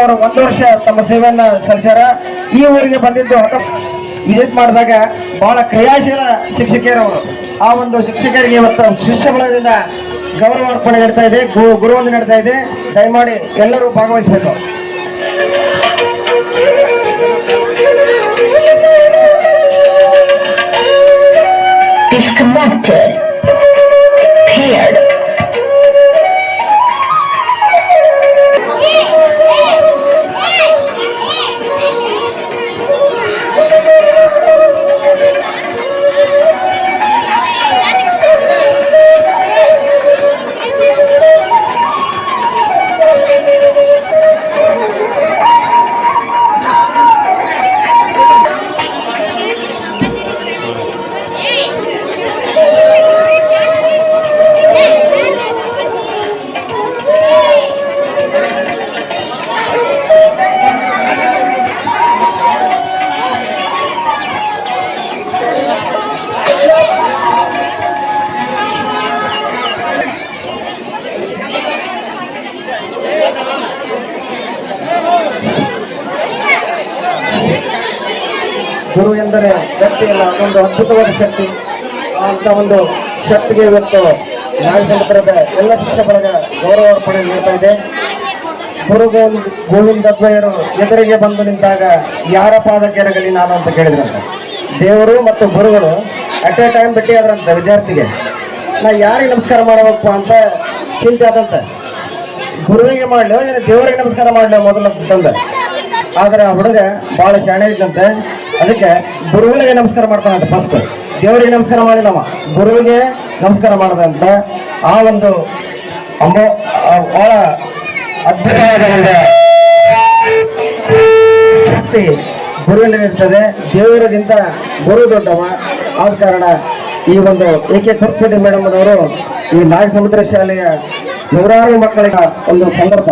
ಅವರು ಒಂದು ವರ್ಷ ತಮ್ಮ ಸೇವೆಯನ್ನ ಸಲ್ಲಿಸ್ಯಾರ. ಈ ಊರಿಗೆ ಬಂದಿದ್ದು ವಿಸಿಟ್ ಮಾಡಿದಾಗ ಬಹಳ ಕ್ರಿಯಾಶೀಲ ಶಿಕ್ಷಕಿಯರವರು. ಆ ಒಂದು ಶಿಕ್ಷಕರಿಗೆ ಇವತ್ತು ಶಿಷ್ಯ ಬಳಗದಿಂದ ಗೌರವ ಅರ್ಪಣೆ ನಡೀತಾ ಇದೆ, ಗು- ಗುರುವಂದನೆ ನಡೀತಾ ಇದೆ. ದಯಮಾಡಿ ಎಲ್ಲರೂ ಭಾಗವಹಿಸಬೇಕು. ಗುರು ಎಂದರೆ ವ್ಯಕ್ತಿ ಇಲ್ಲ ಅದೊಂದು ಅದ್ಭುತವಾದ ಶಕ್ತಿ. ಅಂತ ಒಂದು ಶಕ್ತಿಗೆ ಇವತ್ತು ನಾಗಸಂದ್ರದ ಎಲ್ಲ ಶಿಕ್ಷಕರಿಗೆ ಗೌರವ ಅರ್ಪಣೆ ನೀಡ್ತಾ ಇದೆ. ಗುರು ಗೋವಿಂದ ಗೋವಿಂದದ್ವಯರು ಎದುರಿಗೆ ಬಂದು ನಿಂತಾಗ ಯಾರ ಪಾದ ಕೆರಗಲಿ ನಾನು ಅಂತ ಕೇಳಿದ್ರಂತೆ. ದೇವರು ಮತ್ತು ಗುರುಗಳು ಅಟ್ ಎ ಟೈಮ್ ಭೇಟಿ ಆದ್ರಂತೆ ವಿದ್ಯಾರ್ಥಿಗೆ. ನಾ ಯಾರಿಗೆ ನಮಸ್ಕಾರ ಮಾಡಬೇಕು ಅಂತ ಚಿಂತೆ ಆದಂತೆ. ಗುರುವಿಗೆ ಮಾಡ್ಲೋ ಏನು ದೇವರಿಗೆ ನಮಸ್ಕಾರ ಮಾಡ್ಲಿ ಮೊದಲು ಅಂತಂದೆ ಆದ್ರೆ ಆ ಹುಡುಗ ಬಹಳ ಶಾಣೆ ಇದ್ದಂತೆ. ಅದಕ್ಕೆ ಗುರುವಿಗೆ ನಮಸ್ಕಾರ ಮಾಡ್ತಾನಂತೆ ಫಸ್ಟ್ ದೇವರಿಗೆ ನಮಸ್ಕಾರ ಮಾಡಿಲ್ಲಮ್ಮ. ಗುರುವಿಗೆ ನಮಸ್ಕಾರ ಮಾಡದಂತ ಆ ಒಂದು ಅಂಬೋ ಬಹಳ ಅದ್ಭುತವಾದ ಒಂದು ಶಕ್ತಿ ಗುರುವಿನಲ್ಲಿರ್ತದೆ ದೇವರಿಗಿಂತ ಗುರು ದೊಡ್ಡವ. ಆದ ಕಾರಣ ಈ ಒಂದು ಎ ಕೆ ಕುರ್ಪೇಟಿ ಮೇಡಮ್ ಅವರು ಈ ನಾಗ ಸಮುದ್ರ ಶಾಲೆಯ ನೂರಾರು ಮಕ್ಕಳಿಗೆ ಒಂದು ಸಂದರ್ಭ.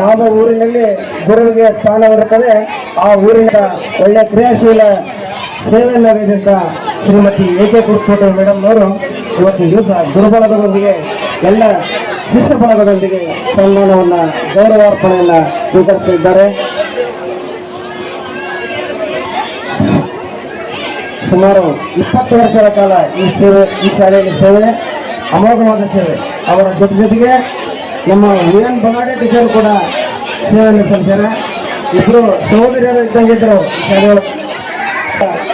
ಯಾವ ಊರಿನಲ್ಲಿ ಗುರುವಿಗೆ ಸ್ಥಾನವಿರುತ್ತದೆ ಆ ಊರಿನ ಒಳ್ಳೆ ಕ್ರಿಯಾಶೀಲ ಸೇವೆಯನ್ನು ನೀಡಿದಂತ Shrimati A K Kurkote madam ಅವರು ಇವತ್ತು ದಿವಸ ಗುರುಬಲದೊಂದಿಗೆ ಎಲ್ಲ ಶಿಷ್ಯ ಬಳಗದೊಂದಿಗೆ ಸನ್ಮಾನವನ್ನ ಗೌರವಾರ್ಪಣೆಯನ್ನ ಸ್ವೀಕರಿಸಿದ್ದಾರೆ. ಸುಮಾರು ಇಪ್ಪತ್ತು ವರ್ಷಗಳ ಕಾಲ ಈ ಸೇವೆ, ಈ ಶಾಲೆಯಲ್ಲಿ ಸೇವೆ. ಅಮೋಘವಾದ ಸೇವೆ. ಅವರ ಜೊತೆ ಜೊತೆಗೆ ನಮ್ಮ ವೀರನ್ ಬಗಾಡೆ ಟೀಚರ್ ಕೂಡ ಸೇವೆಯನ್ನು ಸಲ್ಲಿಸ್ತಾರೆ ಇಬ್ಬರು ಸಹೋದರಿಯರು ಇದ್ದಂಗಿದ್ರು ಶಾಲೆಯೊಳಗೆ ಇದ್ದಾಗಲೇ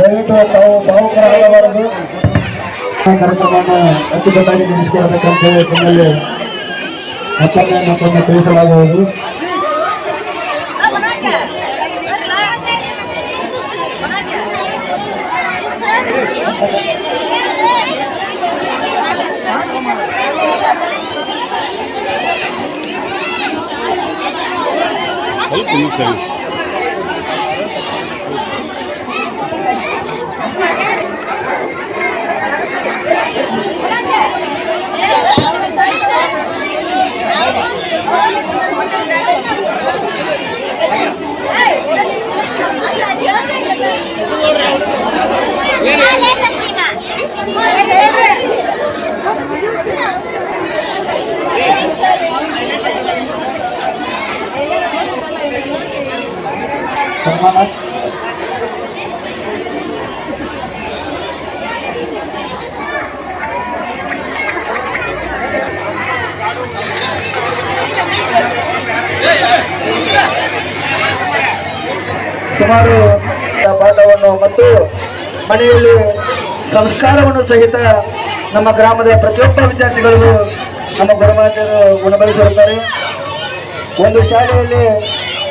ದಯವಿಟ್ಟು ತಾವು ಭಾವುಕರಾಗಬಾರದು ಕಾರ್ಯಕ್ರಮವನ್ನು ಅಚ್ಚುಕಟ್ಟಾಗಿ ನಡೆಸಿಕೊಳ್ಳಬೇಕಂತ ಹೇಳಿ ತಮ್ಮಲ್ಲಿ ಮತ್ತೊಮ್ಮೆ ಮತ್ತೊಮ್ಮೆ ತಿಳಿಸಲಾಗುವುದು ಸನ್ಮಾನ ಪಾಠವನ್ನು ಮತ್ತು ಮನೆಯಲ್ಲಿ ಸಂಸ್ಕಾರವನ್ನು ಸಹಿತ ನಮ್ಮ ಗ್ರಾಮದ ಪ್ರತಿಯೊಬ್ಬ ವಿದ್ಯಾರ್ಥಿಗಳಿಗೂ ನಮ್ಮ ಗುರುಮಾತೆಯರು ಗುಣಪಡಿಸಿರುತ್ತಾರೆ. ಒಂದು ಶಾಲೆಯಲ್ಲಿ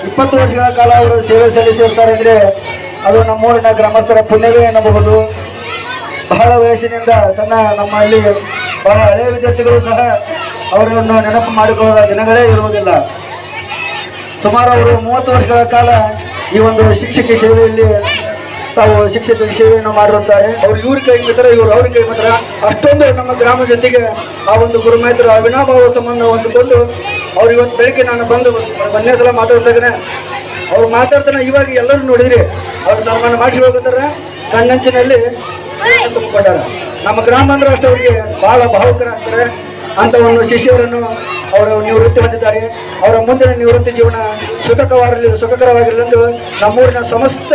ಇಪ್ಪತ್ತು ವರ್ಷಗಳ ಕಾಲ ಅವರು ಸೇವೆ ಸಲ್ಲಿಸಿರ್ತಾರೆ ಅಂದರೆ ಅದು ನಮ್ಮೂರಿನ ಗ್ರಾಮಸ್ಥರ ಪುಣ್ಯವೇ ಎನ್ನಬಹುದು. ಬಹಳ ವಯಸ್ಸಿನಿಂದ ಸಣ್ಣ ನಮ್ಮಲ್ಲಿ ಬಹಳ ಹಳೆಯ ವಿದ್ಯಾರ್ಥಿಗಳು ಸಹ ಅವರನ್ನು ನೆನಪು ಮಾಡಿಕೊಳ್ಳುವ ದಿನಗಳೇ ಇರುವುದಿಲ್ಲ. ಸುಮಾರು ಅವರು ಮೂವತ್ತು ವರ್ಷಗಳ ಕಾಲ ಈ ಒಂದು ಶಿಕ್ಷಕಿ ಸೇವೆಯಲ್ಲಿ ತಾವು ಶಿಕ್ಷಕ ಸೇವೆಯನ್ನು ಮಾಡಿರುತ್ತಾರೆ. ಅವ್ರು ಇವ್ರ ಕೈ ಮಿತ್ರ, ಇವರು ಅವ್ರ ಕೈ ಮಿತ್ರ. ಅಷ್ಟೊಂದು ನಮ್ಮ ಗ್ರಾಮ ಜೊತೆಗೆ ಆ ಒಂದು ಗುರುಮೈತ್ರ ಅವಿನಾಭಾವ ಸಂಬಂಧ ಹೊಂದಿಕೊಂಡು ಅವ್ರು ಇವತ್ತು ಬೆಳಿಗ್ಗೆ ನಾನು ಬಂದು ಒಂದೇ ಸಲ ಮಾತಾಡ್ತಾನೆ ಅವ್ರು ಮಾತಾಡ್ತಾನೆ ಇವಾಗ ಎಲ್ಲರೂ ನೋಡಿದ್ರಿ. ಅವ್ರು ಸನ್ಮಾನ ಮಾಡಿಸಿ ಹೋಗುತ್ತಾರೆ ಕಣ್ಣಂಚಿನಲ್ಲಿ ತುಂಬಿಕೊಂಡಾರ. ನಮ್ಮ ಗ್ರಾಮ ಅಂದ್ರೆ ಅಷ್ಟು, ಅವರಿಗೆ ಬಹಳ ಭಾವುಕರಾಗ್ತಾರೆ ಅಂತ ಒಂದು ಶಿಷ್ಯರನ್ನು ಅವರು ನಿವೃತ್ತಿ ಹೊಂದಿದ್ದಾರೆ. ಅವರ ಮುಂದಿನ ನಿವೃತ್ತಿ ಜೀವನ ಸುಖಕರವಾಗಿರಲಿ ಎಂದು ನಮ್ಮೂರಿನ ಸಮಸ್ತ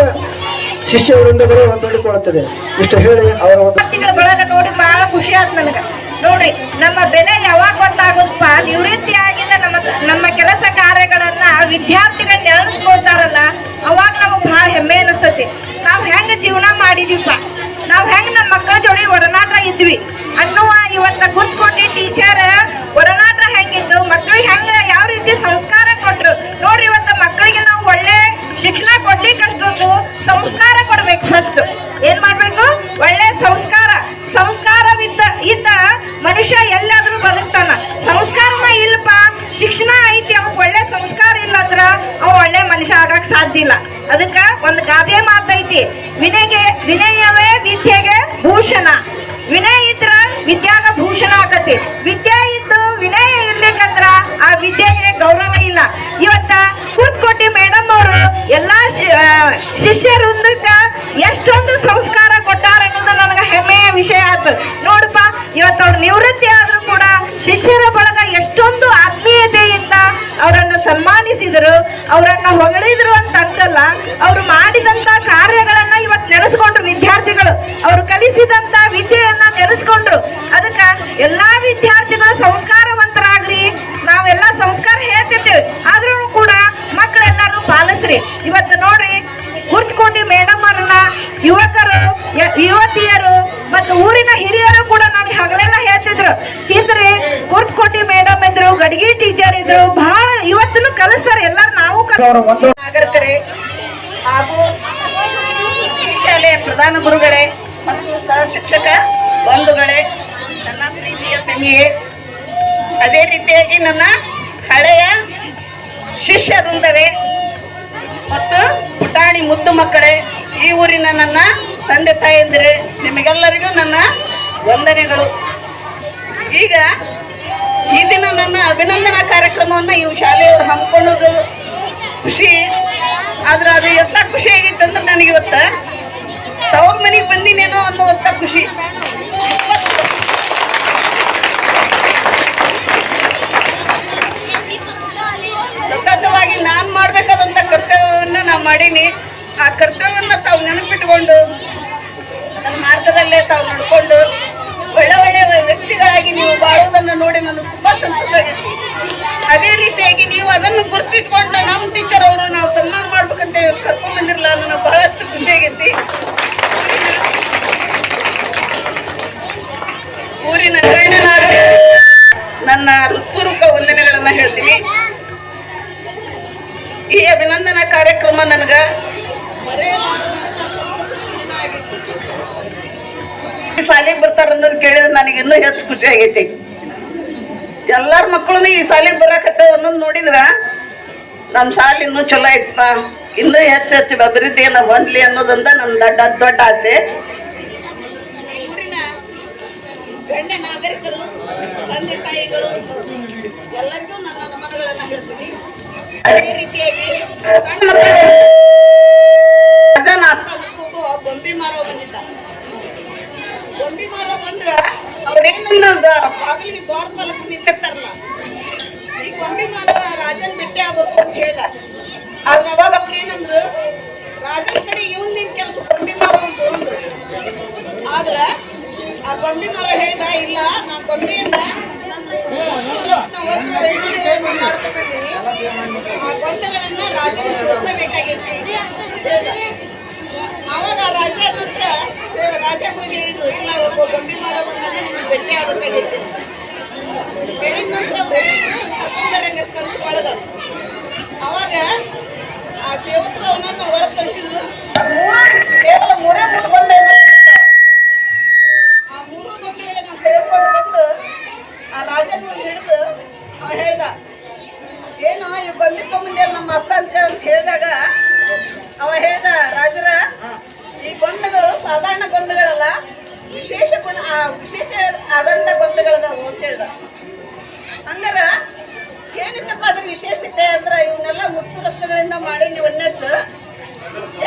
ಶಿಷ್ಯ ವೃಂದಗಳು ಬೇಡಿಕೊಳ್ಳುತ್ತದೆ ಇಷ್ಟು ಹೇಳಿ ಅವರ ಒಂದು ನೋಡಿ ಬಹಳ ಖುಷಿ ಆಯ್ತು ನನಗೆ. ನೋಡ್ರಿ, ನಮ್ಮ ಬೆಲೆ ಯಾವಾಗ ಗೊತ್ತಾಗುತ್ತಪ್ಪ? ನಿವೃತ್ತಿ ಆಗಿಂದ ನಮ್ಮ ನಮ್ಮ ಕೆಲಸ ಕಾರ್ಯಗಳನ್ನ ವಿದ್ಯಾರ್ಥಿಗಳು ನೆನೆಸ್ಕೊಳ್ತಾರಲ್ಲ ಅವಾಗ ನಮಗ್ ಬಹಳ ಹೆಮ್ಮೆ ಅನಿಸ್ತತಿ. ನಾವ್ ಹೆಂಗ ಜೀವನ ಮಾಡಿದೀವಪ್ಪ? ನಾವ್ ಹೆಂಗ್ ನಮ್ಮ ಮಕ್ಕಳ ಜೋಡಿ ಒಡನಾಟ ಇದ್ವಿ? ಅನ್ನುವ ಇವತ್ತ ಕುತ್ಕೊಂಡು ಟೀಚರ್ ಒಡನಾಟ ವಿದ್ಯೆ ಇದ್ದು ವಿನಯ ಇರ್ಲಿಕ್ಕಂದ್ರ ಆ ವಿದ್ಯೆಗೆ ಗೌರವ ಇಲ್ಲ. ಇವತ್ತ ಕೂತ್ಕೊಟ್ಟಿ ಮೇಡಮ್ ಅವರು ಎಲ್ಲಾ ಶಿಷ್ಯರೊಂದಕ್ಕ ಎಷ್ಟೊಂದು ಸಂಸ್ಕಾರ ಕೊಟ್ಟಾರ ಅನ್ನೋದು ನನಗ ಹೆಮ್ಮೆಯ ವಿಷಯ ಆಯ್ತು ನೋಡಪ್ಪ, ಇವತ್ತ ಅವ್ರ ನಿವೃತ್ತಿ ಆದ್ರೂ ಕೂಡ ಶಿಷ್ಯರ ಬಳಗ ಎಷ್ಟೊಂದು ಆತ್ಮೀಯತೆಯಿಂದ ಅವರನ್ನು ಸನ್ಮಾನಿಸಿದರು, ಅವರನ್ನ ಹೊಗಳಿದ್ರು ಅಂತ ಅಂತಲ್ಲ, ಅವ್ರು ಮಾಡಿದಂತ ಕಾರ್ಯಗಳನ್ನ ಇವತ್ತು ನೆನೆಸ್ಕೊಂಡ್ರು ವಿದ್ಯಾರ್ಥಿಗಳು. ಅವ್ರು ಕಲಿಸಿದಂತ ವಿದ್ಯೆಯನ್ನ ನೆನೆಸ್ಕೊಂಡ್ರು ಅದಕ್ಕ ಎಲ್ಲಾ ವಿದ್ಯಾರ್ಥಿಗಳು ಸಂಸ್ಕಾರವಂತರಾಗ್ರಿ. ನಾವೆಲ್ಲ ಸಂಸ್ಕಾರ ಹೇಳ್ತಿರ್ತೇವೆ. ಆದ್ರೂ ಕೂಡ ಮಕ್ಕಳೆಲ್ಲರೂ ಪಾಲಿಸ್ರಿ. ಇವತ್ತು ನೋಡ್ರಿ ಕೂತ್ಕೊಂಡು ಮೇಡಮ್ ಅವ್ರನ್ನ ಯುವಕರು ಯ- ಯುವತಿಯರು ಮತ್ತು ಊರಿನ ಹಿರಿಯರು ಕೂಡ ನನಗೆ ಹಗಲೆಲ್ಲ ಹೇಳ್ತಿದ್ರು. ಇದ್ರೆ ಕೂತ್ಕೊಟ್ಟಿ ಮೇಡಮ್ ಇದ್ರು ಗಡಿಗೆ ಟೀಚರ್ ಇದ್ರು ಬಹಳ ಇವತ್ತನ್ನು ಕಲಿಸ್ತಾರೆ. ಎಲ್ಲಾರು ನಾವು ನಾಗರಿಕರೇ ಹಾಗೂ ಶಾಲೆಯ ಪ್ರಧಾನ ಗುರುಗಳೇ ಮತ್ತು ಸಹ ಶಿಕ್ಷಕ ಬಂಧುಗಳೇ ನನ್ನ ಅದೇ ರೀತಿಯಾಗಿ ನನ್ನ ಹಳೆಯ ಶಿಷ್ಯ ವೃಂದವೇ ಮತ್ತು ಪುಟಾಣಿ ಮುದ್ದು ಮಕ್ಕಳೇ, ಈ ಊರಿನ ನನ್ನ ತಂದೆ ತಾಯಂದಿರೇ, ನಿಮಗೆಲ್ಲರಿಗೂ ನನ್ನ ವಂದನೆಗಳು. ಈಗ ಈ ದಿನ ನನ್ನ ಅಭಿನಂದನಾ ಕಾರ್ಯಕ್ರಮವನ್ನು ಇವು ಶಾಲೆಯವರು ಹಮ್ಮಿಕೊಳ್ಳೋದು ಖುಷಿ. ಆದ್ರೆ ಅದು ಎಂತ ಖುಷಿ ಆಗಿತ್ತು ಅಂದ್ರೆ ನನಗೆ ಇವತ್ತ ತವ್ರ ಮನೆಗೆ ಬಂದಿನೇನೋ ಅನ್ನುವಂಥ ಖುಷಿ. ಮಾಡೀನಿ. ಆ ಕರ್ತವ್ಯವನ್ನ ತಾವು ನೆನಪಿಟ್ಕೊಂಡು ನನ್ನ ಮಾರ್ಗದಲ್ಲೇ ತಾವು ನಡ್ಕೊಂಡು, ಒಳ್ಳೆ ಒಳ್ಳೆ ವ್ಯಕ್ತಿಗಳಾಗಿ ನೀವು ಬಾಳುವುದನ್ನು ನೋಡಿ ನನಗೆ ತುಂಬಾ ಸಂತೋಷ ಆಗೈತಿ ಅದೇ ರೀತಿಯಾಗಿ ನೀವು ಅದನ್ನು ಗುರುತಿಟ್ಕೊಂಡು ನಮ್ಮ ಟೀಚರ್ ಕಾರ್ಯಕ್ರಮ ನನಗ? ಶಾಲೆಗೆ ಬರ್ತಾರ ಅನ್ನೋದು ಕೇಳಿದ್ರೆ ನನಗೆ ಇನ್ನೂ ಹೆಚ್ಚು ಖುಷಿ ಆಗೈತಿ. ಎಲ್ಲಾರ ಮಕ್ಕಳು ಈ ಶಾಲೆಗೆ ಬರಾಕತ್ತೇವ ಅನ್ನೋದು ನೋಡಿದ್ರ ನಮ್ಮ ಶಾಲೆ ಇನ್ನೂ ಚಲೋ ಐತ ಇನ್ನೂ ಹೆಚ್ಚು ಹೆಚ್ಚು ಅಭಿವೃದ್ಧಿಯನ್ನ ಹೊಂದ್ಲಿ ಅನ್ನೋದಂದ ನನ್ನ ದೊಡ್ಡ ದೊಡ್ಡ ಆಸೆ. ಗಣ್ಯ ನಾಗರಿಕರು, ತಂದೆ ತಾಯಿಗಳು ಅದೇ ರೀತಿಯಾಗಿ ಸಣ್ಣ ಗೊಂಬಿ ಮಾರೋ ಬಂದಿದ್ದ. ಗೊಂಬಿ ಮಾರೋ ಬಂದ್ರ ಅವ್ರೇನಂದ್ರ ಬಾಗಿಲಿಗೆ ದ್ವಾರ ಪಾಲಕ್ ನಿಂತಿರ್ತಾರಲ್ಲ. ಈ ಗೊಂಬಿ ಮಾರೋ ರಾಜನ್ ಬೆಟ್ಟೆ ಆಗ್ಬೇಕು ಅಂತ ಹೇಳ್ದ. ಆದ್ರೆ ಅವಾಗ ಅವ್ರೇನಂದ್ರು ರಾಜನ್ ಕಡೆ ಇವಂದಿನ ಕೆಲಸ ಗೊಂಬಿ ಮಾರೋ ಅಂತ ಅಂದ್ರು. ಆದ್ರ ಆ ಗೊಂಬಿ ಮಾರೋ ಹೇಳ್ದ, ಇಲ್ಲ ನಾ ಗೊಂಬೆಯನ್ನ ಆ ಗೊಂಬೆಗಳನ್ನ ರಾಜನ ತೋರಿಸಬೇಕಾಗೈತಿ ಅವಾಗ ರಾಜ ಹತ್ರ ರಾಜ ಹೋಗಿ ಹೇಳಿದ್ರು ಇಲ್ಲ ಒಬ್ಬ ಗಂಭೀರ ನಿಮ್ಗೆ ಭೇಟಿ ಆಗಬೇಕಾಗೈತಿ ಹೇಳಿದ ನಂತರ ಅವಾಗ ಆ ಸೇವಕರು ಅವನನ್ನ ಒಳಗೆ ಕಳಿಸಿದ್ರು ಕೇವಲ ಮೂರೇ ಮೂರು ಗೊಂಬೆ ಆ ಮೂರು ಗೊಂಬೆಗಳನ್ನ ತೆಗೆದುಕೊಂಡು ಬಂದು ಆ ರಾಜನ ಮುಂದೆ ಹಿಡಿದು ಅವ ಹೇಳ್ದ ಏನು ಈ ಗೊಂಬೆ ತಗೊಂಬಂದೆ ನಮ್ಮ ಅಪ್ಪ ಅಂತ ಅಂತ ಹೇಳಿದಾಗ ಅವ ಹೇಳ್ದ ರಾಜರ ಈ ಗೊಂಬೆಗಳು ಸಾಧಾರಣ ಗೊಂಬೆಗಳಲ್ಲ, ವಿಶೇಷ ಗುಣ ವಿಶೇಷ ಆದಂತ ಗೊಂಬೆಗಳದಾವು ಅಂತ ಹೇಳ್ದ. ಹಂಗಾರ ಏನಿತ್ತಪ್ಪ ಅದ್ರ ವಿಶೇಷತೆ ಅಂದ್ರ ಇವನ್ನೆಲ್ಲ ಮುತ್ತು ರತ್ನಗಳಿಂದ ಮಾಡಿ ಒಂದೇದ್ದು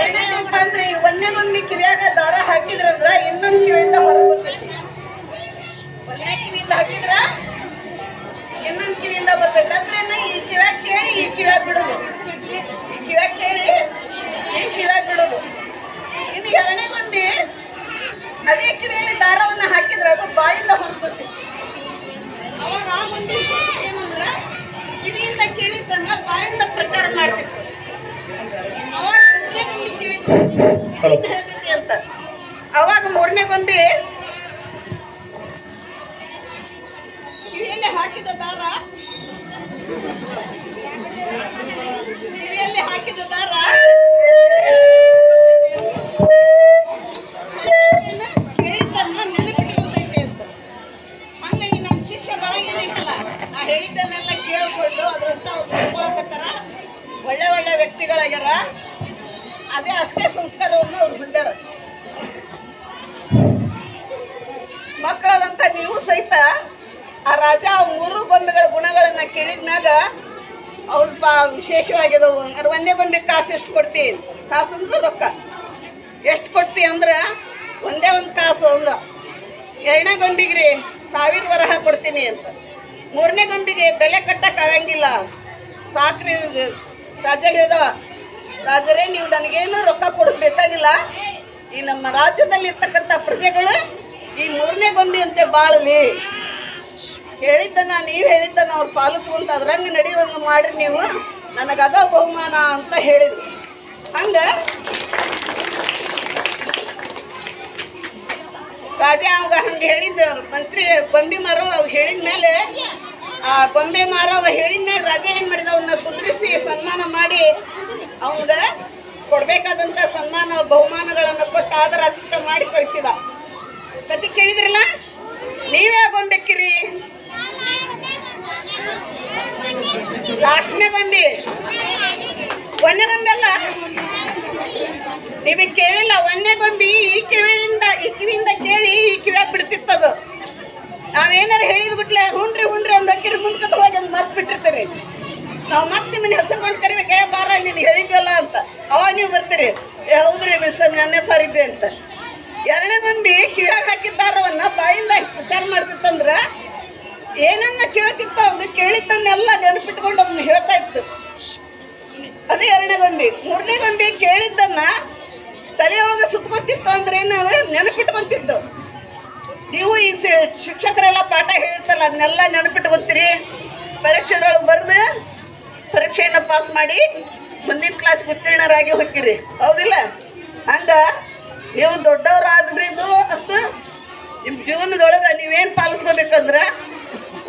ಎರಡನೇದಪ್ಪ ಅಂದ್ರೆ ಈ ಒಂದೇ ಗೊಂಬೆ ಕಿರಿಯಾಗ ದಾರ ಹಾಕಿದ್ರಂದ್ರ ಇನ್ನೊಂದು ಕಿವಿಯಿಂದ ಹೊರಗೆ ಒಂದೇ ಕಿವಿಯಿಂದ ಹಾಕಿದ್ರ ಇನ್ನೊಂದು ಕಿವಿಯಿಂದ ಬರ್ತೈತೆ. ಅಂದ್ರೆ ಈ ಕಿವ್ಯಾಗ ಕೇಳಿ, ಈ ಕಿವ್ಯಾಗ ಬಿಡುದು. ಈ ಕಿವ್ಯಾಗ ಕೇಳಿ ಈ ಕಿವ್ಯಾಗ ಬಿಡುದು ಇನ್ನು ಎರಡನೇ ಮಂದಿ ಅದೇ ಕಿವಿಯಲ್ಲಿ ದಾರವನ್ನ ಹಾಕಿದ್ರೆ ಅದು ಬಾಯಿಂದ ಅವಾಗ ಆ ಒಂದು ವಿಶೇಷತೆ ಏನಂದ್ರ ಕಿವಿಯಿಂದ ಕೇಳಿದ್ದನ್ನ ಬಾಯಿಂದ ಪ್ರಚಾರ ಮಾಡ್ತಿತ್ತು. ಅವಾಗ ಮೂರನೇ ಗೊಂಬೆ ಕಿವಿದು ಅಂತ. ಅವಾಗ ಮೂರನೇ ಗೊಂಬೆ ಕೇಳಿದ್ಮ್ಯಾಗ ಅವ್ರು ಬಾ ವಿಶೇಷವಾಗಿದವು ಅಂದ್ರೆ ಒಂದೇ ಗೊಂಬೆ ಕಾಸು ಎಷ್ಟು ಕೊಡ್ತೀನಿ? ಕಾಸು ಅಂದ್ರೆ ರೊಕ್ಕ. ಎಷ್ಟು ಕೊಡ್ತಿ ಅಂದ್ರೆ ಒಂದೇ ಒಂದು ಕಾಸು ಒಂದು ಎರಡನೇ ಗೊಂಬಿಗ್ರಿ ಸಾವಿರ ವರಹ ಕೊಡ್ತೀನಿ ಅಂತ. ಮೂರನೇ ಗೊಂಬಿಗೆ ಬೆಲೆ ಕಟ್ಟಕ್ಕೆ ಆಗಂಗಿಲ್ಲ. ಸಾಕ್ರಿ ರಾಜ ಹೇಳ್ದ ರಾಜರೇ, ನೀವು ನನಗೇನು ರೊಕ್ಕ ಕೊಡೋದು ಬೇಕಾಗಿಲ್ಲ. ಈ ನಮ್ಮ ರಾಜ್ಯದಲ್ಲಿ ಇರ್ತಕ್ಕಂಥ ಪ್ರಜೆಗಳು ಈ ಮೂರನೇ ಗೊಂಬಿ ಅಂತೆ ಬಾಳಲಿ. ಹೇಳಿದ್ದನ್ನ, ನೀವು ಹೇಳಿದ್ದನ್ನ ಅವ್ರು ಪಾಲಿಸುವಂತ ಅದ್ರಂಗೆ ನಡೆಯುವಂಗ ಮಾಡ್ರಿ ನೀವು. ನನಗದ ಬಹುಮಾನ ಅಂತ ಹೇಳಿದ್ರು. ಹಂಗ? ರಾಜ, ಅವಾಗ ಹಂಗೆ ಹೇಳಿದ್ದ, ಮಂತ್ರಿ ಗೊಂಬೆ ಮಾರೋ ಅವ್ ಹೇಳಿದ ಮೇಲೆ, ಆ ಗೊಂಬೆ ಮಾರೋ ಅವ ಹೇಳಿದ ಮೇಲೆ ರಾಜ ಏನ್ ಮಾಡಿದ ಅವನ್ನ ಕುಂದ್ರಿಸಿ ಸನ್ಮಾನ ಮಾಡಿ ಅವಂಗ ಕೊಡ್ಬೇಕಾದಂತ ಸನ್ಮಾನ, ಬಹುಮಾನಗಳನ್ನ ಕೊಟ್ಟು ಆದರ ಅತಿಥ್ಯ ಮಾಡಿ ಕಳಿಸಿದ. ಕತಿ ಕೇಳಿದ್ರಲ್ಲ? ನೀವೇ ಗೊಂಬೆಕ್ಕಿರಿ. ಲಾಸ್ಟ್ನೇ ಗೊಂಬೆ ಒಂದೇ ಗೊಂಬೆ ಅಲ್ಲ ನಿಮಗೆ ಕೇಳಿಲ್ಲ ಒಂದೇ ಗೊಂಬಿ ಈ ಕಿವಿಯಿಂದ ಈ ಕಿವಿಯಿಂದ ಕೇಳಿ ಈ ಕಿವಿಯಾಗ ಬಿಡ್ತಿತ್ತದು. ನಾವೇನಾರು ಹೇಳಿದ್ ಬಿಟ್ಲೆ ಹುಣ್ರಿ ಹುಣ್ರಿ ಒಂದು ಅಕ್ಕಿರಿ ಮುಂದ್ಕತ್ ಹೋಗಿ ಒಂದು ಮತ್ ಬಿಟ್ಟಿರ್ತೀರಿ. ನಾವು ಮತ್ತೆ ನಿಮ್ಮನ್ನ ಹೆಸರು ಕರಿಬೇಕು ಏ ಬಾರ ನೀನು ಹೇಳಿದ್ವಲ್ಲ ಅಂತ. ಅವಾಗ ನೀವು ಬರ್ತೀರಿ. ಹೌದ್ರಿ ಮಿಸ್ ನೆನ್ನೆ ಪಾರಿದ್ದೆ ಅಂತ. ಎರಡನೇ ಗೊಂಬಿ ಕಿವಿಯಾಗ ಹಾಕಿದ್ದಾರವನ್ನ ಬಾಯಿಂದ ವಿಚಾರ ಮಾಡ್ತಿತ್ತಂದ್ರ ಏನನ್ನ ಕೇಳ್ತಿತ್ತ ಅವ್ನು ಕೇಳಿದ್ದನ್ನೆಲ್ಲ ನೆನಪಿಟ್ಕೊಂಡು ಅವ್ನು ಹೇಳ್ತಾ ಇತ್ತು. ಅದೇ ಎರಡನೇ ಗೊಂಬಿ. ಮೂರನೇ ಗೊಂಬಿ ಕೇಳಿದ್ದನ್ನ ತಲೆಯೊಳಗೆ ಸುತ್ಕೊತಿತ್ತು ಅಂದ್ರೆ ಏನು ನೆನಪಿಟ್ಕೊಂತಿದ್ದು ನೀವು ಈ ಶಿಕ್ಷಕರೆಲ್ಲ ಪಾಠ ಹೇಳ್ತಲ್ಲ ಅದನ್ನೆಲ್ಲ ನೆನಪಿಟ್ಕೊತೀರಿ ಪರೀಕ್ಷೆದೊಳಗೆ ಬರೆದು ಪರೀಕ್ಷೆಯನ್ನು ಪಾಸ್ ಮಾಡಿ ಮುಂದಿನ ಕ್ಲಾಸ್ ಉತ್ತೀರ್ಣರಾಗಿ ಹೋಗ್ತೀರಿ. ಹೌದಿಲ್ಲ? ಹಂಗ ನೀವು ದೊಡ್ಡವರಾದ್ರಿದ್ರು ಮತ್ತು ನಿಮ್ಮ ಜೀವನದೊಳಗೆ ನೀವೇನು ಪಾಲಿಸ್ಕೋಬೇಕಂದ್ರೆ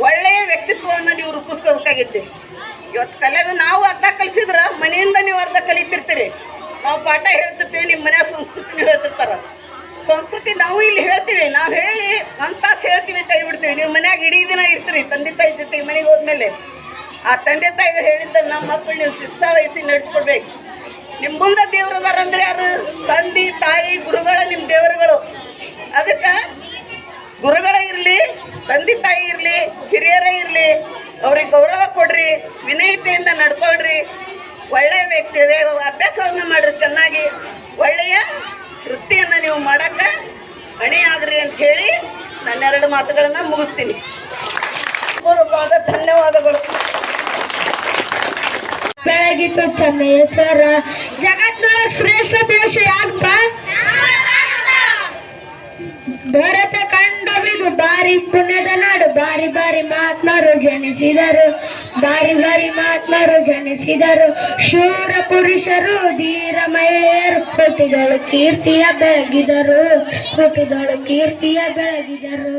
ಒಳ್ಳೆಯ ವ್ಯಕ್ತಿತ್ವವನ್ನು ನೀವು ರೂಪಿಸ್ಕೋಬೇಕಾಗಿದ್ದೆ ಇವತ್ತು ಕಲಿಯೋದು ನಾವು ಅರ್ಧ ಕಲಿಸಿದ್ರೆ ಮನೆಯಿಂದ ನೀವು ಅರ್ಧ ಕಲಿತಿರ್ತೀರಿ. ನಾವು ಪಾಠ ಹೇಳ್ತಿರ್ತೀವಿ, ನಿಮ್ಮ ಮನೆಯ ಸಂಸ್ಕೃತಿ ಹೇಳ್ತಿರ್ತಾರ. ಸಂಸ್ಕೃತಿ ನಾವು ಇಲ್ಲಿ ಹೇಳ್ತೀವಿ, ನಾವು ಹೇಳಿ ಅಂತ ಹೇಳ್ತೀವಿ ಕೈ ಬಿಡ್ತೀವಿ ನೀವು ಮನ್ಯಾಗ ಇಡೀ ದಿನ ಇರ್ತೀರಿ, ತಂದೆ ತಾಯಿ ಜೊತೆ ಮನೆಗೆ ಹೋದ್ಮೇಲೆ. ಆ ತಂದೆ ತಾಯಿ ಹೇಳಿದ್ದ ನಮ್ಮ ಮಕ್ಕಳು ನೀವು ಶಿಕ್ಷ ವಹಿಸಿ ನಡೆಸ್ಕೊಡ್ಬೇಕು. ನಿಮ್ಮ ಮುಂದೆ ದೇವ್ರದಾರ ಅಂದ್ರೆ ಯಾರು? ತಂದೆ, ತಾಯಿ, ಗುರುಗಳ ನಿಮ್ಮ ದೇವರುಗಳು. ಅದಕ್ಕೆ ಗುರುಗಳ ಇರಲಿ ತಂದೆ ತಾಯಿ ಇರಲಿ ಹಿರಿಯರೇ ಇರಲಿ ಅವ್ರಿಗೆ ಗೌರವ ಕೊಡ್ರಿ ವಿನಯತೆಯಿಂದ ನಡ್ಕೊಳ್ರಿ. ಒಳ್ಳೆಯ ವ್ಯಕ್ತಿ ಅಭ್ಯಾಸವನ್ನು ಮಾಡ್ರಿ ಚೆನ್ನಾಗಿ. ಒಳ್ಳೆಯ ವೃತ್ತಿಯನ್ನು ನೀವು ಮಾಡಕ್ಕೆ ಹಣೆ ಆಗ್ರಿ ಅಂತ ಹೇಳಿ ನನ್ನ ಎರಡು ಮಾತುಗಳನ್ನ ಮುಗಿಸ್ತೀನಿ. ಧನ್ಯವಾದಗಳು. ಬೆಳಗಿತ್ತು ಚೆನ್ನೈ ಸರ. ಜಗತ್ನೊಳಗ ಶ್ರೇಷ್ಠ ದೇಶ ಯಾಕಪ್ಪ ಭಾರತ ಬಾರಿ ಪುಣ್ಯದ ನಾಡು, ಬಾರಿ ಬಾರಿ ಮಹಾತ್ಮರು ಜನಿಸಿದರು. ಬಾರಿ ಬಾರಿ ಮಹಾತ್ಮರು ಜನಿಸಿದರು. ಶೂರ ಪುರುಷರು, ಧೀರ ಮಹಿಳೆಯರು, ಹುಟ್ಟಿದಳು ಕೀರ್ತಿಯ ಬೆಳಗಿದರು. ಹುಟ್ಟಿದಳು ಕೀರ್ತಿಯ ಬೆಳಗಿದರು.